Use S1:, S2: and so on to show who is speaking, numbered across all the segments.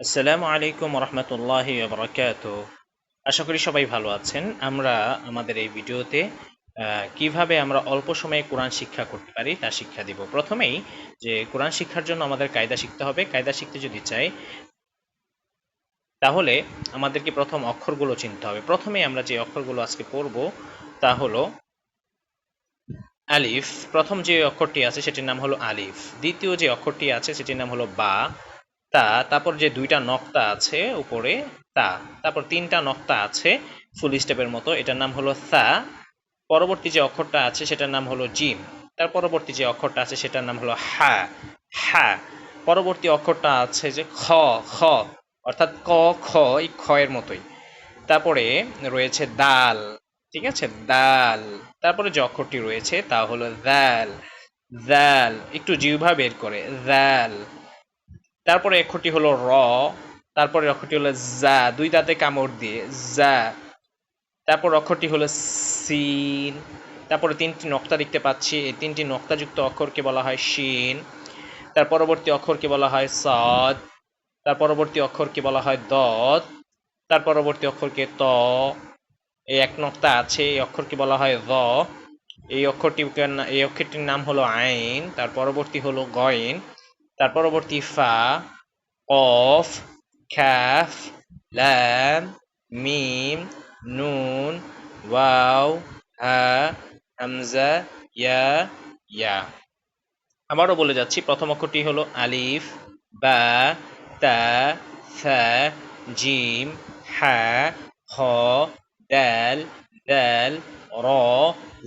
S1: আসসালামু আলাইকুম রহমতুল্লাহি বরকাত আশা করি সবাই ভালো আছেন। আমরা আমাদের এই ভিডিওতে কীভাবে আমরা অল্প সময়ে কোরআন শিক্ষা করতে পারি তা শিক্ষা দিব। প্রথমেই যে কোরআন শিক্ষার জন্য আমাদের কায়দা শিখতে হবে। কায়দা শিখতে যদি চাই, তাহলে আমাদেরকে প্রথম অক্ষরগুলো চিনতে হবে। প্রথমে আমরা যে অক্ষরগুলো আজকে পড়ব, তা হলো আলিফ। প্রথম যে অক্ষরটি আছে, সেটির নাম হলো আলিফ। দ্বিতীয় যে অক্ষরটি আছে, সেটির নাম হলো বা। তা, তারপর যে দুইটা নক্তা আছে উপরে, তা, তারপর তিনটা নক্তা আছে ফুল স্টেপের মতো, এটার নাম হলো সা পরবর্তী যে অক্ষরটা আছে সেটার নাম হলো জিম। তার পরবর্তী যে অক্ষরটা আছে সেটার নাম হলো হা। হা। পরবর্তী অক্ষরটা আছে যে খ খ, অর্থাৎ ক, খ, এই খ এর মতোই। তারপরে রয়েছে দাল, ঠিক আছে? দাল। তারপরে যে অক্ষরটি রয়েছে তা হলো দাল। দাল। একটু জিহ্বা বের করে, দাল। তারপরে অক্ষরটি হলো র, তারপরে অক্ষরটি হলো জা, দুই দাঁতে কামড় দিয়ে, জা। তারপর অক্ষরটি হলো সিন, তারপরে তিনটি নক্তা দেখতে পাচ্ছি, এই তিনটি নক্তাযুক্ত অক্ষরকে বলা হয় শিন। তার পরবর্তী অক্ষরকে বলা হয় সদ, তার পরবর্তী অক্ষরকে বলা হয় দত তার পরবর্তী অক্ষরকে ত। এই এক নক্তা আছে, এই অক্ষরকে বলা হয় র এই অক্ষরটি এই অক্ষরটির নাম হলো আইন, তার পরবর্তী হলো গয়েন। তার পরবর্তী ফা অফ খ্যাফ ল্যাম মিম নুন ওয়াও হা হামজা ইয়া ইয়া আবারও বলে যাচ্ছি প্রথম অক্ষরটি হলো আলিফ বা তা ফা জিম হা খ দাল দাল র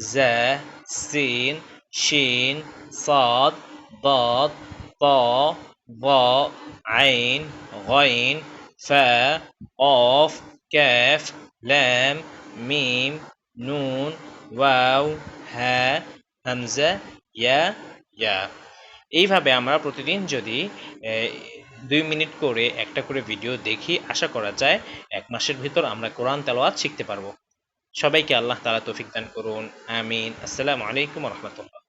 S1: জা সিন শিন صاد ضاد ক, গ, আইন, গইন, ফা, অফ ক্যাফ ল্যাম মিম, নুন, ওয়াও, হ্যা, হামজা, ইয়া ইয়া। এইভাবে আমরা প্রতিদিন যদি দুই মিনিট করে একটা করে ভিডিও দেখি, আশা করা যায় এক মাসের ভিতর আমরা কোরআন তেলোয়াত শিখতে পারব। সবাইকে আল্লাহ তালা তৌফিক দান করুন। আমিন। আসসালামু আলাইকুম রহমতুল্লাহ।